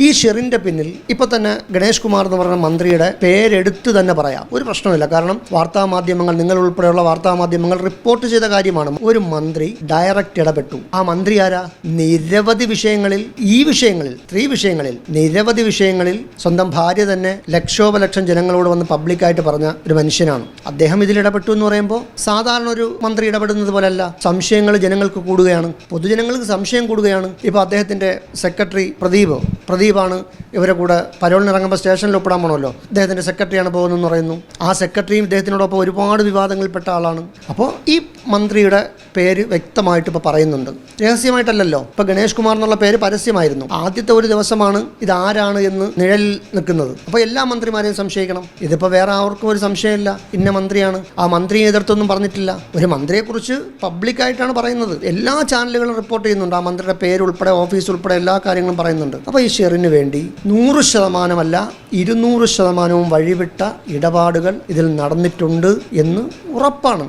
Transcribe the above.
ഈ ഷെറിന്റെ പിന്നിൽ ഇപ്പൊ തന്നെ ഗണേഷ് കുമാർ എന്ന് പറഞ്ഞ മന്ത്രിയുടെ പേരെടുത്ത് തന്നെ പറയാം. ഒരു പ്രശ്നമില്ല കാരണം വാർത്താ മാധ്യമങ്ങൾ നിങ്ങൾ ഉൾപ്പെടെയുള്ള വാർത്താ മാധ്യമങ്ങൾ റിപ്പോർട്ട് ചെയ്ത കാര്യമാണ്. ഒരു മന്ത്രി ഡയറക്റ്റ് ഇടപെട്ടു. ആ മന്ത്രി ആരാ? നിരവധി വിഷയങ്ങളിൽ ഈ വിഷയങ്ങളിൽ സ്ത്രീ വിഷയങ്ങളിൽ നിരവധി വിഷയങ്ങളിൽ സ്വന്തം ഭാര്യ തന്നെ ലക്ഷോപലക്ഷം ജനങ്ങളോട് വന്ന് പബ്ലിക്കായിട്ട് പറഞ്ഞ ഒരു മനുഷ്യനാണ്. അദ്ദേഹം ഇതിൽ ഇടപെട്ടു എന്ന് പറയുമ്പോൾ സാധാരണ ഒരു മന്ത്രി ഇടപെടുന്നത് പോലല്ല. സംശയങ്ങൾ ജനങ്ങൾക്ക് കൂടുകയാണ്. പൊതുജനങ്ങൾക്ക് സംശയം കൂടുകയാണ്. ഇപ്പോൾ അദ്ദേഹത്തിന്റെ സെക്രട്ടറി പ്രദീപ് പ്രദീപാണ് ഇവരെ കൂടെ പരോളിന് ഇറങ്ങുമ്പോൾ സ്റ്റേഷനിൽ ഒപ്പിടാൻ പോകണമല്ലോ അദ്ദേഹത്തിന്റെ സെക്രട്ടറിയാണ് പോകുന്നതെന്ന് പറയുന്നു. ആ സെക്രട്ടറിയും ഇദ്ദേഹത്തിനോടൊപ്പം ഒരുപാട് വിവാദങ്ങളിൽപ്പെട്ട ആളാണ്. അപ്പോൾ ഈ മന്ത്രിയുടെ പേര് വ്യക്തമായിട്ട് ഇപ്പോൾ പറയുന്നുണ്ട്. രഹസ്യമായിട്ടല്ലല്ലോ. ഇപ്പോൾ ഗണേഷ് കുമാർ എന്നുള്ള പേര് പരസ്യമായിരുന്നു. ആദ്യത്തെ ഒരു ദിവസമാണ് ഇതാരാണ് എന്ന് നിഴലിൽ നിൽക്കുന്നത്. അപ്പോൾ എല്ലാ മന്ത്രിമാരെയും സംശയിക്കണം. ഇതിപ്പോൾ വേറെ ആർക്കും ഒരു സംശയമില്ല. ഇന്ന മന്ത്രിയാണ്. ആ മന്ത്രിയെ എതിർത്തൊന്നും പറഞ്ഞിട്ടില്ല. ഒരു മന്ത്രിയെക്കുറിച്ച് പബ്ലിക്കായിട്ടാണ് പറയുന്നത്. എല്ലാ ചാനലുകളും റിപ്പോർട്ട് ചെയ്യുന്നുണ്ട്. ആ മന്ത്രിയുടെ പേര് ഉൾപ്പെടെ ഓഫീസ് ഉൾപ്പെടെ എല്ലാ കാര്യങ്ങളും പറയുന്നുണ്ട്. അപ്പോൾ ഈ ഷെറിന് വേണ്ടി നൂറ് ശതമാനമല്ല ഇരുന്നൂറ് ശതമാനവും വഴിവിട്ട ഇടപാടുകൾ ഇതിൽ നടന്നിട്ടുണ്ട് എന്ന് ഉറപ്പാണ്.